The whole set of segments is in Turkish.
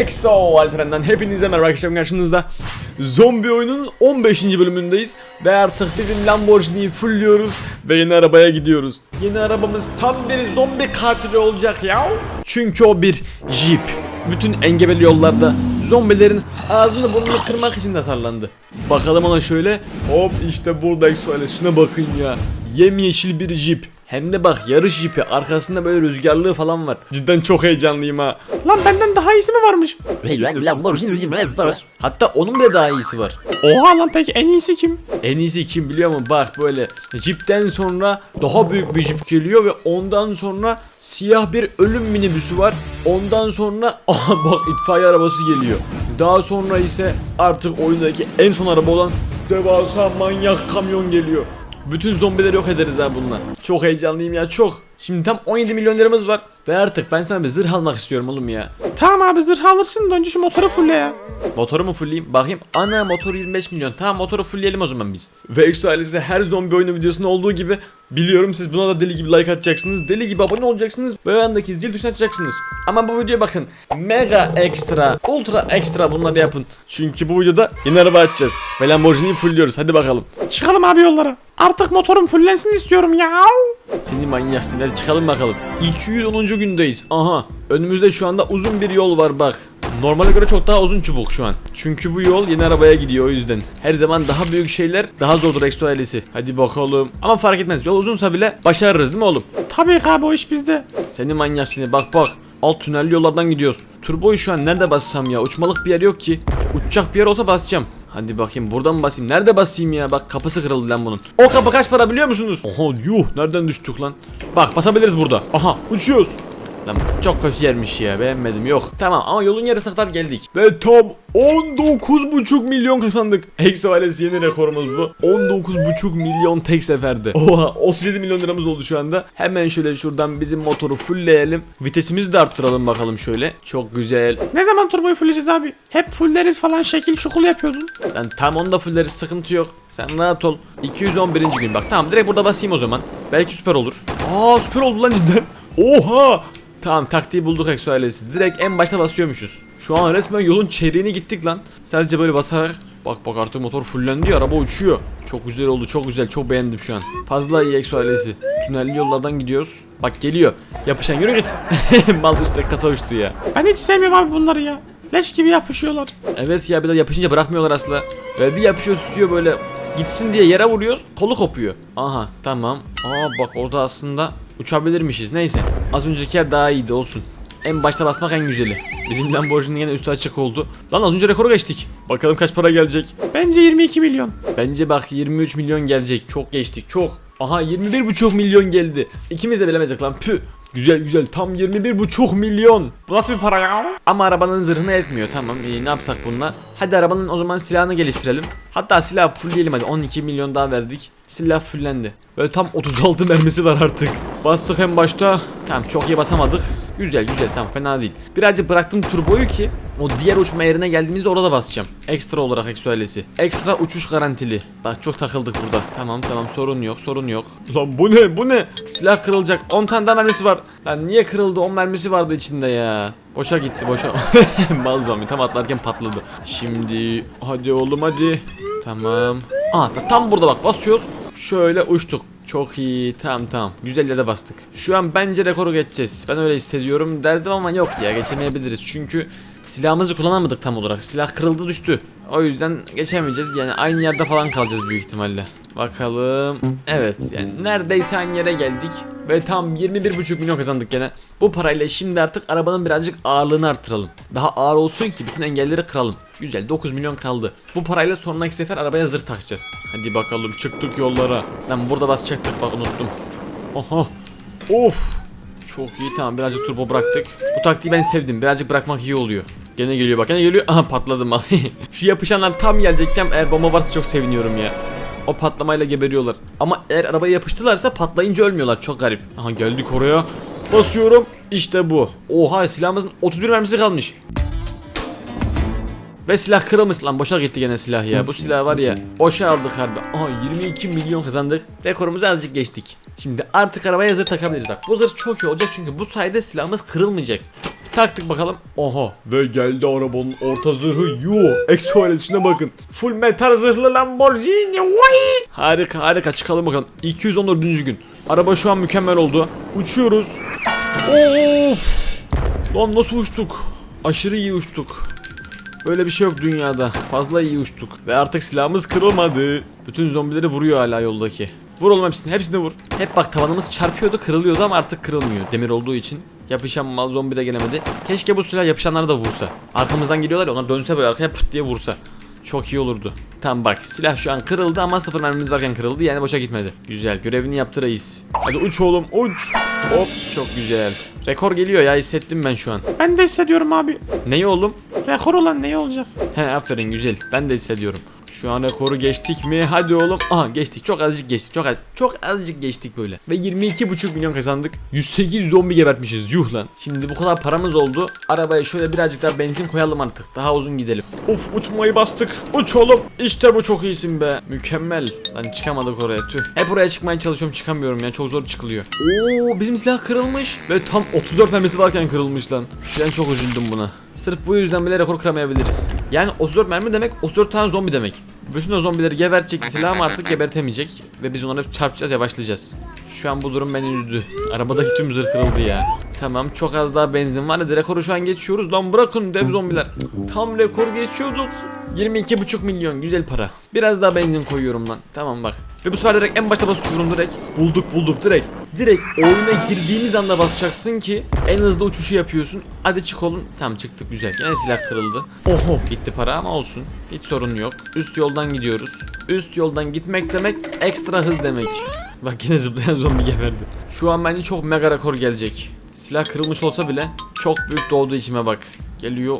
EXO Alperen'den hepinize merhaba arkadaşlar. Karşınızda Zombi oyunun 15. bölümündeyiz. Ve artık bizim Lamborghini'yi fullliyoruz Ve yeni arabaya gidiyoruz. Yeni arabamız tam bir zombi katili olacak ya. Çünkü o bir Jeep. Bütün engebeli yollarda zombilerin ağzını burnunu kırmak için tasarlandı Bakalım ona şöyle Hop işte burada EXO şuna bakın ya. Yemyeşil bir Jeep hem de bak yarış jipi arkasında böyle rüzgarlığı falan var. Cidden çok heyecanlıyım ha. Lan benden daha iyisi mi varmış? Hatta onun bile daha iyisi var. Oha lan peki en iyisi kim? En iyisi kim biliyor musun? Bak böyle jipten sonra daha büyük bir jip geliyor ve ondan sonra siyah bir ölüm minibüsü var. Ondan sonra aha bak itfaiye arabası geliyor. Daha sonra ise artık oyundaki en son araba olan devasa manyak kamyon geliyor. Bütün zombileri yok ederiz ha bununla. Çok heyecanlıyım ya çok. Şimdi tam 17 milyon liramız var. Ve artık ben sana bir zırh almak istiyorum oğlum ya. Tamam abi zırh alırsın da önce şu motoru fulle ya. Motoru mu fullleyeyim? Bakayım. Ana motor 25 milyon. Tamam motoru fullleyelim o zaman biz. Ve Exo ailesi her zombi oyunu videosunda olduğu gibi biliyorum siz buna da deli gibi like atacaksınız. Deli gibi abone olacaksınız. Ve yandaki zil tuşuna açacaksınız. Ama bu videoya bakın. Mega ekstra, ultra ekstra bunları yapın. Çünkü bu videoda yeni araba açacağız. Ve Lamborghini'yi fullliyoruz. Hadi bakalım. Çıkalım abi yollara. Artık motorum fullensin istiyorum ya. Seni manyaksın. Hadi çıkalım bakalım. 210. gündeyiz. Aha. Önümüzde şu anda uzun bir yol var bak. Normale göre çok daha uzun çubuk şu an. Çünkü bu yol yeni arabaya gidiyor o yüzden. Her zaman daha büyük şeyler daha zordur Exo ailesi. Hadi bakalım. Ama fark etmez. Yol uzunsa bile başarırız değil mi oğlum? Tabii ki abi o iş bizde. Seni manyak seni. Bak bak. Alt tünelli yollardan gidiyoruz. Turboyu şu an nerede bassam ya? Uçmalık bir yer yok ki. Uçacak bir yer olsa basacağım. Hadi bakayım buradan mı basayım? Nerede basayım ya? Bak kapısı kırıldı lan bunun. O kapı kaç para biliyor musunuz? Oha yuh nereden düştük lan? Bak basabiliriz burada. Aha uçuyoruz. Lan çok kötü yermiş ya beğenmedim yok. Tamam ama yolun yarısına kadar geldik. Ve tam 19,5 milyon kazandık. Exo ailesi yeni rekorumuz bu. 19,5 milyon tek seferde. Oha 37 milyon liramız oldu şu anda. Hemen şöyle şuradan bizim motoru fullleyelim. Vitesimizi de arttıralım bakalım şöyle. Çok güzel. Ne zaman turboyu fulleyeceğiz abi? Hep fulleriz falan şekil şukul yapıyordun. Ben tam onda fulleriz sıkıntı yok. Sen rahat ol. 211. gün bak tamam direkt burada basayım o zaman. Belki süper olur. Aa süper oldu lan cidden. Oha. Tamam taktiği bulduk Exo ailesi. Direkt en başta basıyormuşuz. Şu an resmen yolun çeyreğini gittik lan. Sadece böyle basarak bak bak artık motor fullendi ya araba uçuyor. Çok güzel oldu çok güzel çok beğendim şu an. Fazla iyi Exo ailesi. Tünelli yollardan gidiyoruz. Bak geliyor. Yapışan yürü git. Mal üstte kata uçtu ya. Ben hiç sevmiyorum abi bunları ya. Leş gibi yapışıyorlar. Evet ya bir de yapışınca bırakmıyorlar asla. Ve bir yapışıyor tutuyor böyle gitsin diye yere vuruyoruz kolu kopuyor. Aha tamam. Aa bak orada aslında uçabilirmişiz neyse. Az önceki yer daha iyiydi olsun. En başta basmak en güzeli. Bizim Lamborghini yine üstü açık oldu. Lan az önce rekoru geçtik. Bakalım kaç para gelecek. Bence 22 milyon. Bence bak 23 milyon gelecek. Çok geçtik çok. Aha 21,5 milyon geldi. İkimiz de bilemedik lan pü. Güzel güzel tam 21,5 milyon. Bu nasıl bir para ya? Ama arabanın zırhına etmiyor tamam iyi ne yapsak bununla Hadi arabanın o zaman silahını geliştirelim Hatta silah fullleyelim hadi 12 milyon daha verdik Silah fullendi Böyle tam 36 mermisi var artık Bastık en başta. Tamam çok iyi basamadık. Güzel güzel tamam fena değil. Birazcık bıraktım turboyu ki O diğer uçma yerine geldiğimizde orada basacağım. Ekstra olarak Exo ailesi Ekstra uçuş garantili. Bak çok takıldık burada. Tamam tamam sorun yok sorun yok. Lan bu ne bu ne? Silah kırılacak. 10 tane daha mermisi var. Lan niye kırıldı? 10 mermisi vardı içinde ya. Boşa gitti boşa. Mal zombi tam atlarken patladı. Şimdi hadi oğlum hadi. Tamam. Aa ta- tam burada bak basıyoruz. Şöyle uçtuk. Çok iyi. Tamam tamam. Güzel yere bastık. Şu an bence rekoru geçeceğiz. Ben öyle hissediyorum derdim ama yok ya geçemeyebiliriz. Çünkü silahımızı kullanamadık tam olarak. Silah kırıldı düştü. O yüzden geçemeyeceğiz. Yani aynı yerde falan kalacağız büyük ihtimalle. Bakalım. Evet yani neredeyse aynı yere geldik. Ve tam 21,5 milyon kazandık gene. Bu parayla şimdi artık arabanın birazcık ağırlığını arttıralım. Daha ağır olsun ki bütün engelleri kıralım. Güzel 9 milyon kaldı. Bu parayla sonraki sefer arabaya zırh takacağız. Hadi bakalım çıktık yollara. Lan burada basacaktık bak unuttum. Oha. Of. Çok iyi tamam birazcık turbo bıraktık. Bu taktiği ben sevdim. Birazcık bırakmak iyi oluyor. Gene geliyor bak gene geliyor. Aha patladım. Şu yapışanlar tam gelecekken eğer bomba varsa çok seviniyorum ya. O patlamayla geberiyorlar. Ama eğer arabaya yapıştılarsa patlayınca ölmüyorlar. Çok garip. Aha geldik oraya. Basıyorum. İşte bu. Oha silahımızın 31 mermisi kalmış. Ve silah kırılmış lan boşa gitti gene silah ya. Bu silah var ya boşa aldık harbi. Aha 22 milyon kazandık. Rekorumuzu azıcık geçtik. Şimdi artık arabaya zırh takabiliriz bak. Bu zırh çok iyi olacak çünkü bu sayede silahımız kırılmayacak. Taktık bakalım. Oha ve geldi arabanın orta zırhı. Yo. İçine bakın. Full metal zırhlı Lamborghini. Vay. Harika harika çıkalım bakalım. 214. gün. Araba şu an mükemmel oldu. Uçuyoruz. Of. Lan nasıl uçtuk? Aşırı iyi uçtuk. Böyle bir şey yok dünyada. Fazla iyi uçtuk. Ve artık silahımız kırılmadı. Bütün zombileri vuruyor hala yoldaki. Vur oğlum hepsini, hepsini vur. Hep bak tavanımız çarpıyordu, kırılıyordu ama artık kırılmıyor. Demir olduğu için. Yapışan mal zombi de gelemedi. Keşke bu silah yapışanları da vursa. Arkamızdan geliyorlar ya onlar dönse böyle arkaya pıt diye vursa. Çok iyi olurdu. Tamam bak silah şu an kırıldı ama sıfır mermimiz varken kırıldı yani boşa gitmedi. Güzel görevini yaptı reis. Hadi uç oğlum uç. Hop çok güzel. Rekor geliyor ya hissettim ben şu an. Ben de hissediyorum abi. Neyi oğlum? Rekor olan ne olacak? He aferin güzel. Ben de hissediyorum. Şu an rekoru geçtik mi? Hadi oğlum. Aha geçtik. Çok azıcık geçtik. Çok az çok azıcık geçtik böyle. Ve 22,5 milyon kazandık. 108 zombi gebertmişiz. Yuh lan. Şimdi bu kadar paramız oldu. Arabaya şöyle birazcık daha benzin koyalım artık. Daha uzun gidelim. Uf uçmayı bastık. Uç oğlum. İşte bu çok iyisin be. Mükemmel. Lan çıkamadık oraya tüh. Hep oraya çıkmaya çalışıyorum çıkamıyorum ya. Çok zor çıkılıyor. Oo bizim silah kırılmış. Ve tam 34 mermisi varken kırılmış lan. An çok üzüldüm buna. Sırf bu yüzden bile rekor kıramayabiliriz. Yani 34 mermi demek 34 tane zombi demek. Bütün o zombileri gebertecek silahım artık gebertemeyecek. Ve biz onları çarpacağız yavaşlayacağız. Şu an bu durum beni üzdü. Arabadaki tüm zırh kırıldı ya. Tamam çok az daha benzin var. Hadi rekoru şu an geçiyoruz. Lan bırakın dev zombiler. Tam rekor geçiyorduk. 22,5 milyon güzel para. Biraz daha benzin koyuyorum lan. Tamam bak. Ve bu sefer direkt en başta basıyorum direkt. Bulduk bulduk direkt. Direkt oyuna girdiğimiz anda basacaksın ki en hızlı uçuşu yapıyorsun. Hadi çık oğlum. Tamam çıktık güzel. Yine silah kırıldı. Oho gitti para ama olsun. Hiç sorun yok. Üst yoldan gidiyoruz. Üst yoldan gitmek demek ekstra hız demek. Bak yine zıplayan zombi geberdi. Şu an bence çok mega rekor gelecek. Silah kırılmış olsa bile çok büyük doldu içime bak. Geliyor.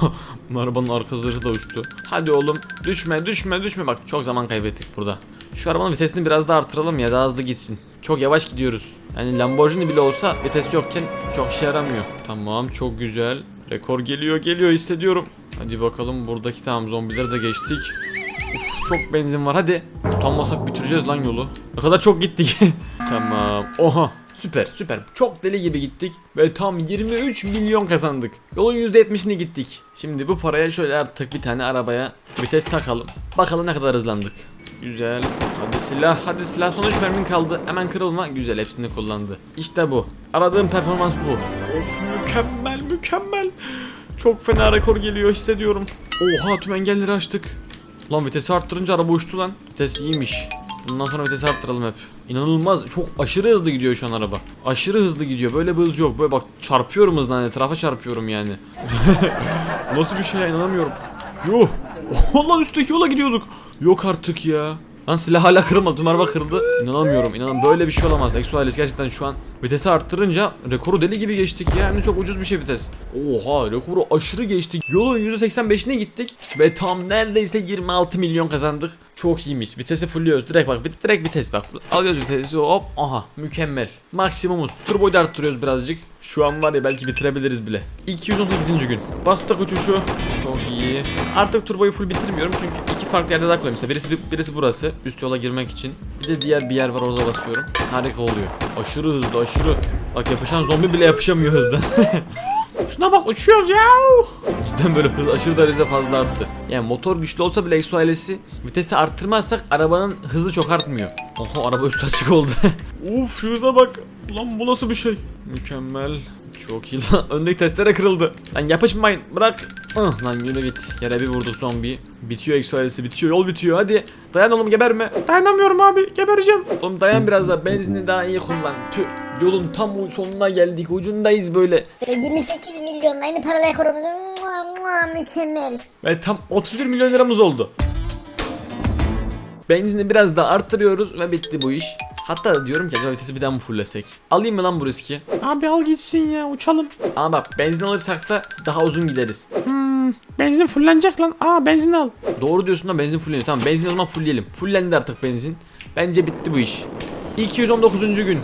Arabanın arka zırhı da uçtu. Hadi oğlum. Düşme düşme düşme. Bak çok zaman kaybettik burada. Şu arabanın vitesini biraz daha artıralım ya daha hızlı gitsin. Çok yavaş gidiyoruz. Yani Lamborghini bile olsa vites yokken çok işe yaramıyor. Tamam çok güzel. Rekor geliyor geliyor hissediyorum. Hadi bakalım buradaki tamam zombileri de geçtik. Uf, çok benzin var hadi. Utanmasak bitireceğiz lan yolu. Ne kadar çok gittik. tamam. Oha. Süper süper. Çok deli gibi gittik. Ve tam 23 milyon kazandık. Yolun %70'ini gittik. Şimdi bu paraya şöyle artık bir tane arabaya vites takalım. Bakalım ne kadar hızlandık. Güzel. Hadi silah, hadi silah. Son 3 mermin kaldı. Hemen kırılma. Güzel, hepsini kullandı. İşte bu. Aradığım performans bu. Of mükemmel, mükemmel. Çok fena rekor geliyor hissediyorum. Oha tüm engelleri açtık. Lan vitesi arttırınca araba uçtu lan. Vites iyiymiş. Bundan sonra vitesi arttıralım hep. İnanılmaz. Çok aşırı hızlı gidiyor şu an araba. Aşırı hızlı gidiyor. Böyle bir hız yok. Böyle bak çarpıyorum hızdan. Etrafa çarpıyorum yani. Nasıl bir şey inanamıyorum. Yuh. Allah üstteki yola gidiyorduk. Yok artık ya. Lan silah hala kırılmadı. Tüm araba kırıldı. İnanamıyorum. İnanamıyorum. Böyle bir şey olamaz. Exo gerçekten şu an vitesi arttırınca rekoru deli gibi geçtik ya. Hem de çok ucuz bir şey vites. Oha rekoru aşırı geçtik. Yolun %85'ine gittik. Ve tam neredeyse 26 milyon kazandık. Çok iyiymiş. Vitesi fullüyoruz. Direkt bak. Direkt vites bak. Alıyoruz vitesi hop. Aha mükemmel. Maksimumuz. Turboyu da arttırıyoruz birazcık. Şu an var ya belki bitirebiliriz bile. 218. gün. Bastık uçuşu. Çok iyi. Artık turboyu full bitirmiyorum çünkü iki farklı yerde daha. Mesela birisi, birisi burası. Üst yola girmek için. Bir de diğer bir yer var orada basıyorum. Harika oluyor. Aşırı hızlı aşırı. Bak yapışan zombi bile yapışamıyor hızdan. Şuna bak uçuyoruz ya. Cidden böyle hız aşırı derecede fazla arttı. Yani motor güçlü olsa bile Exo ailesi vitesi arttırmazsak arabanın hızı çok artmıyor. Oha araba üstü açık oldu. Uf şu hıza bak. Ulan bu nasıl bir şey? Mükemmel. Çok iyi lan. Öndeki testere kırıldı. Lan yapışmayın. Bırak. Ah, lan yürü git. Yere bir vurduk zombiyi. Bitiyor Exo ailesi bitiyor. Yol bitiyor. Hadi. Dayan oğlum geberme. Dayanamıyorum abi gebereceğim. Oğlum dayan biraz da benzini daha iyi kullan. Tüh. Yolun tam sonuna geldik. Ucundayız böyle. Ve 28 milyon aynı para rekorumuz. Mua, mükemmel. Ve tam 31 milyon liramız oldu. Benzini biraz daha arttırıyoruz ve bitti bu iş. Hatta diyorum ki acaba vitesi bir daha mı fullesek? Alayım mı lan bu riski? Abi al gitsin ya uçalım. Ama bak benzin alırsak da daha uzun gideriz. Hmm, benzin fullenecek lan. Aa benzin al. Doğru diyorsun da benzin fulleniyor. Tamam benzin o zaman fullleyelim. Fullendi artık benzin. Bence bitti bu iş. 219. gün.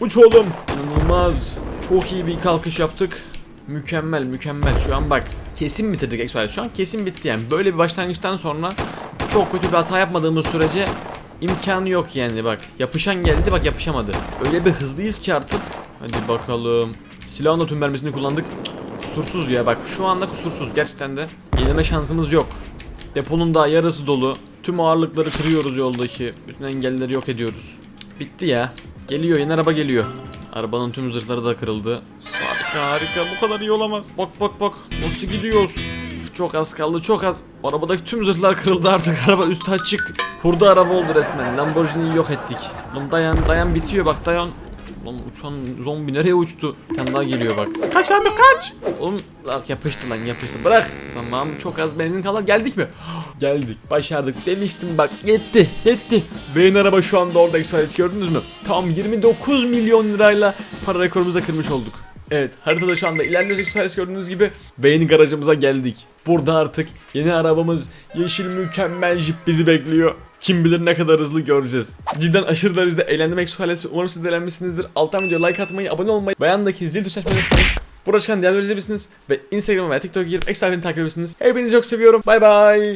Uç oğlum. İnanılmaz. Çok iyi bir kalkış yaptık. Mükemmel mükemmel. Şu an bak kesin bitirdik Express. Şu an kesin bitti yani. Böyle bir başlangıçtan sonra çok kötü bir hata yapmadığımız sürece imkanı yok yani bak. Yapışan geldi bak yapışamadı. Öyle bir hızlıyız ki artık. Hadi bakalım. Silahın da tüm mermisini kullandık. kusursuz ya bak şu anda kusursuz gerçekten de yenileme şansımız yok. Deponun daha yarısı dolu. Tüm ağırlıkları kırıyoruz yoldaki. Bütün engelleri yok ediyoruz. Bitti ya. Geliyor yeni araba geliyor. Arabanın tüm zırhları da kırıldı. Harika bu kadar iyi olamaz. Bak bak bak nasıl gidiyoruz. Çok az kaldı çok az. Arabadaki tüm zırhlar kırıldı artık araba üstü açık. Hurda araba oldu resmen. Lamborghini'yi yok ettik. Oğlum dayan dayan bitiyor bak dayan. Lan uçan zombi nereye uçtu? Bir tane daha geliyor bak. Kaç abi kaç. Oğlum bak yapıştı lan yapıştı bırak. Tamam çok az benzin kaldı geldik mi? Geldik başardık demiştim bak yetti yetti. Beyin araba şu anda orada gördünüz mü? Tam 29 milyon lirayla para rekorumuzu da kırmış olduk. Evet haritada şu anda ilerliyoruz Express gördüğünüz gibi Beyin garajımıza geldik. Burada artık yeni arabamız yeşil mükemmel jip bizi bekliyor. Kim bilir ne kadar hızlı göreceğiz. Cidden aşırı derecede eğlendim Express. Umarım siz de eğlenmişsinizdir. Alttan video like atmayı, abone olmayı, bayandaki zil açmayı unutmayın. Burada çıkan diğer izleyebilirsiniz ve Instagram ve TikTok'a girip ekstra takip edebilirsiniz. Hepinizi çok seviyorum. Bay bay.